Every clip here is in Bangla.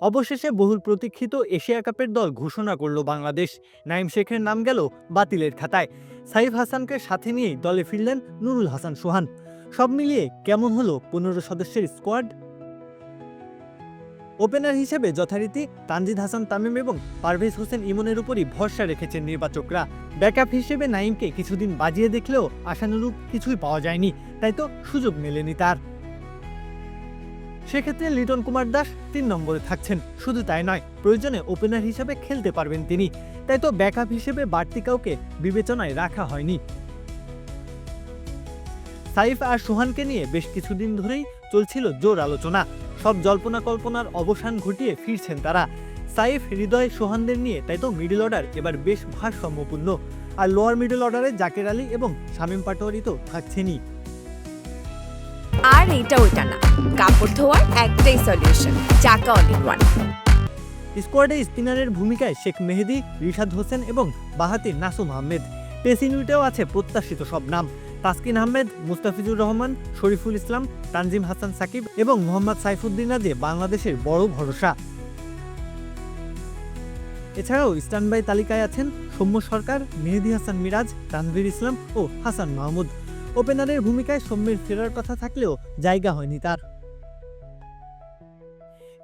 অবশেষে বহুল প্রতীক্ষিত এশিয়া কাপের দল ঘোষণা করল বাংলাদেশ। নাইম শেখের নাম গেল বাতিলের খাতায়। সাইফ হাসানকে সাথে নিয়ে দলে ফিরলেন নুরুল হাসান সোহান। সব মিলিয়ে কেমন হলো পনেরো সদস্যের স্কোয়াড? ওপেনার হিসেবে যথারীতি তানজিদ হাসান তামিম এবং পারভেজ হোসেন ইমনের উপরই ভরসা রেখেছেন নির্বাচকরা। ব্যাকআপ হিসেবে নাইমকে কিছুদিন বাজিয়ে দেখলেও আশানুরূপ কিছুই পাওয়া যায়নি, তাই তো সুযোগ মেলেনি তার। সেক্ষেত্রে লিটন কুমার দাস তিন নম্বরে থাকছেন। শুধু তাই নয়, প্রয়োজনে ওপেনার হিসেবে খেলতে পারবেন তিনি। তাই তো ব্যাকআপ হিসেবে বাড়তি কাউকে বিবেচনায় রাখা হয়নি। সাইফ আর সোহানকে নিয়ে বেশ কিছুদিন ধরেই চলছিল জোর আলোচনা। সব জল্পনা কল্পনার অবসান ঘটিয়ে ফিরছেন তারা। সাইফ, হৃদয়, সোহানদের নিয়ে তাই তো মিডল অর্ডার এবার বেশ ভারসাম্যপূর্ণ। আর লোয়ার মিডল অর্ডারে জাকের আলী এবং শামীম পাটোয়ারি তো থাকছেনই। আর এটা ওইটা না। কাপড় ধোয়ার একটাই সলিউশন চাকা অল ইন ওয়ান স্কোয়াডে স্পিনারের ভূমিকায় শেখ মেহেদি, রিশাদ হোসেন এবং বাহাতি নাসুম আহমেদ। পেসিনুইটেও আছে প্রত্যাশিত সব নাম। তাসকিন আহমেদ, মুস্তাফিজুর রহমান, শরীফুল ইসলাম, তানজিম হাসান সাকিব এবং মোহাম্মদ সাইফুদ্দিন আজে বাংলাদেশের বড় ভরসা। এছাড়াও স্ট্যান্ডবাই তালিকায় আছেন সৌম্য সরকার, মেহেদি হাসান মিরাজ, তানভীর ইসলাম ও হাসান মাহমুদ। ওপেনারের ভূমিকায় সৌম্যের ফেরার কথা থাকলেও জায়গা হয়নি তার।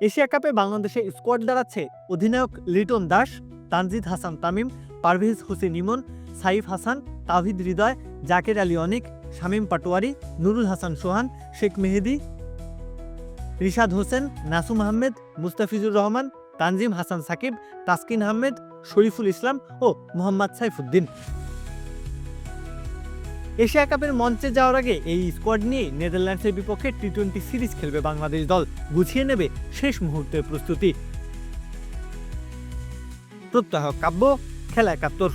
এশিয়া কাপে বাংলাদেশের স্কোয়াড দাঁড়াচ্ছে অধিনায়ক লিটন দাস, তানজিদ হাসান তামিম, পারভেজ হোসেন ইমন, সাইফ হাসান তাভিদ হৃদয়, জাকের আলী অনিক, শামীম পাটোয়ারি, নুরুল হাসান সোহান, শেখ মেহেদি, রিশাদ হোসেন, নাসুম আহমেদ, মুস্তাফিজুর রহমান, তানজিম হাসান সাকিব, তাসকিন আহমেদ, শরীফুল ইসলাম ও মোহাম্মদ সাইফুদ্দিন। এশিয়া কাপের মঞ্চে যাওয়ার আগে এই স্কোয়াড নিয়ে নেদারল্যান্ডসের বিপক্ষে টি টোয়েন্টি সিরিজ খেলবে বাংলাদেশ দল। গুছিয়ে নেবে শেষ মুহূর্তের প্রস্তুতি। প্রত্যাহ কাব্য, খেলা একাত্তর।